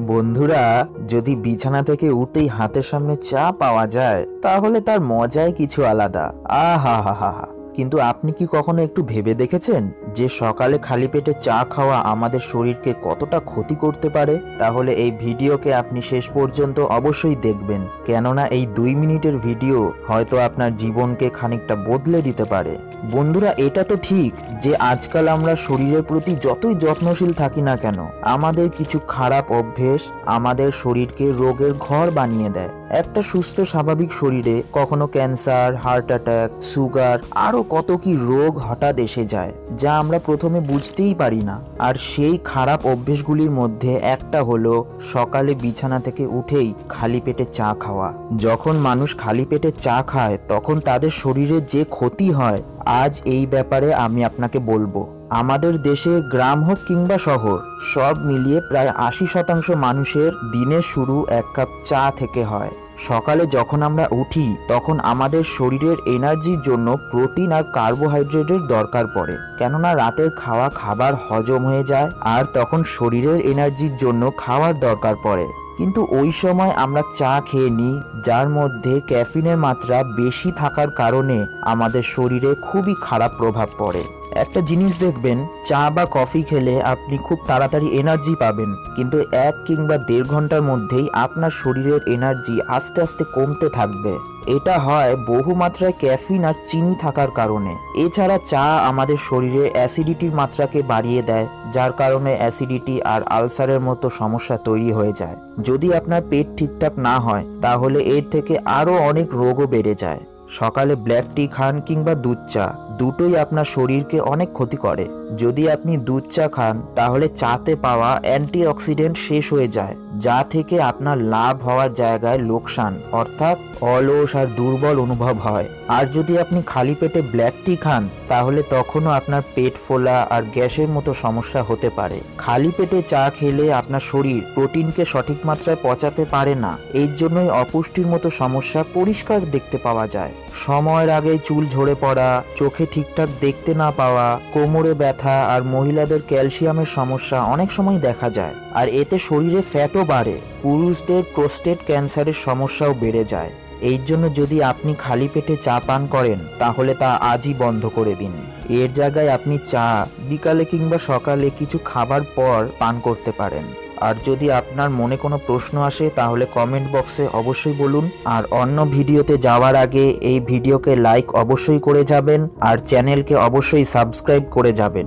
বন্ধুরা, যদি বিছানা থেকে উঠেই হাতের সামনে চা পাওয়া যায়, তাহলে তার মজাই কিছু আলাদা। আহা হা হা হা। কিন্তু আপনি কি কখনো একটু ভেবে দেখেছেন যে সকালে খালি পেটে চা খাওয়া আমাদের শরীরকে কতটা ক্ষতি করতে পারে? তাহলে এই ভিডিওকে আপনি শেষ পর্যন্ত অবশ্যই দেখবেন, কেননা এই দুই মিনিটের ভিডিও হয়তো আপনার জীবনকে খানিকটা বদলে দিতে পারে। বন্ধুরা, এটা তো ঠিক যে আজকাল আমরা শরীরের প্রতি যতই যত্নশীল থাকি না কেন, আমাদের কিছু খারাপ অভ্যেস আমাদের শরীরকে রোগের ঘর বানিয়ে দেয়। একটা সুস্থ স্বাভাবিক শরীরে কখনো ক্যান্সার, হার্ট অ্যাটাক, সুগার, আরও কত কি রোগ হঠাৎ এসে যায়, যা আমরা প্রথমে বুঝতেই পারি না। আর সেই খারাপ অভ্যেসগুলির মধ্যে একটা হলো সকালে বিছানা থেকে উঠেই খালি পেটে চা খাওয়া। যখন মানুষ খালি পেটে চা খায়, তখন তাদের শরীরে যে ক্ষতি হয়, আজ এই ব্যাপারে আমি আপনাকে বলব। আমাদের দেশে গ্রাম হোক কিংবা শহর, সব মিলিয়ে প্রায় আশি শতাংশ মানুষের দিনের শুরু এক কাপ চা থেকে হয়। সকালে যখন আমরা উঠি, তখন আমাদের শরীরের এনার্জির জন্য প্রোটিন আর কার্বোহাইড্রেটের দরকার পড়ে। কেননা রাতের খাওয়া খাবার হজম হয়ে যায়, আর তখন শরীরের এনার্জির জন্য খাওয়ার দরকার পড়ে। কিন্তু ওই সময় আমরা চা খেয়ে নিই, যার মধ্যে ক্যাফিনের মাত্রা বেশি থাকার কারণে আমাদের শরীরে খুবই খারাপ প্রভাব পড়ে। একটা জিনিস দেখবেন, চা বা কফি খেলে আপনি খুব তাড়াতাড়ি এনার্জি পাবেন। কিন্তু এক কিংবা দেড় ঘণ্টার মধ্যেই আপনার শরীরের এনার্জি আস্তে আস্তে কমতে থাকবে। এটা হয় বহু মাত্রায় ক্যাফিন আর চিনি থাকার কারণে। এছাড়া চা আমাদের শরীরে অ্যাসিডিটির মাত্রাকে বাড়িয়ে দেয়, যার কারণে অ্যাসিডিটি আর আলসারের মতো সমস্যা তৈরি হয়ে যায়। যদি আপনার পেট ঠিকঠাক না হয়, তাহলে এর থেকে আরও অনেক রোগও বেড়ে যায়। সকালে ব্ল্যাক টি খান কিংবা দুধ চা, দুটোই আপনার শরীরকে অনেক ক্ষতি করে। যদি আপনি দুধ চা খান, তাহলে চাতে পাওয়া অ্যান্টিঅক্সিডেন্ট শেষ হয়ে যায়। যা থেকে আপনার লাভ হওয়ার জায়গায় লোকসান, অর্থাৎ অলস আর দুর্বল অনুভব হয়। আর যদি আপনি খালি পেটে ব্ল্যাক টি খান, তাহলে তখনও আপনার পেট ফোলা আর গ্যাসের মতো সমস্যা হতে পারে। খালি পেটে চা খেলে আপনার শরীর প্রোটিনকে সঠিক মাত্রায় পচাতে পারে না। এর জন্যই অপুষ্টির মতো সমস্যা পরিষ্কার দেখতে পাওয়া যায়। সময়ের আগে চুল ঝরে পড়া, চোখে ঠিকঠাক দেখতে না পাওয়া, কোমরে ব্যথা আর মহিলাদের ক্যালসিয়ামের সমস্যা অনেক সময় দেখা যায়। আর এতে শরীরে ফ্যাটও বাড়ে পুরুষদের প্রোস্টেট ক্যান্সারের সমস্যাও বেড়ে যায়। এই জন্য যদি আপনি খালি পেটে চা পান করেন, তাহলে তা আজই বন্ধ করে দিন। এর জায়গায় আপনি চা, বিকালে কিংবা সকালে কিছু খাবার পর পান করতে পারেন। আর যদি আপনার মনে কোনো প্রশ্ন আসে, তাহলে কমেন্ট বক্সে অবশ্যই বলুন। আর অন্য ভিডিওতে যাওয়ার আগে এই ভিডিওকে লাইক অবশ্যই করে যাবেন, আর চ্যানেলকে অবশ্যই সাবস্ক্রাইব করে যাবেন।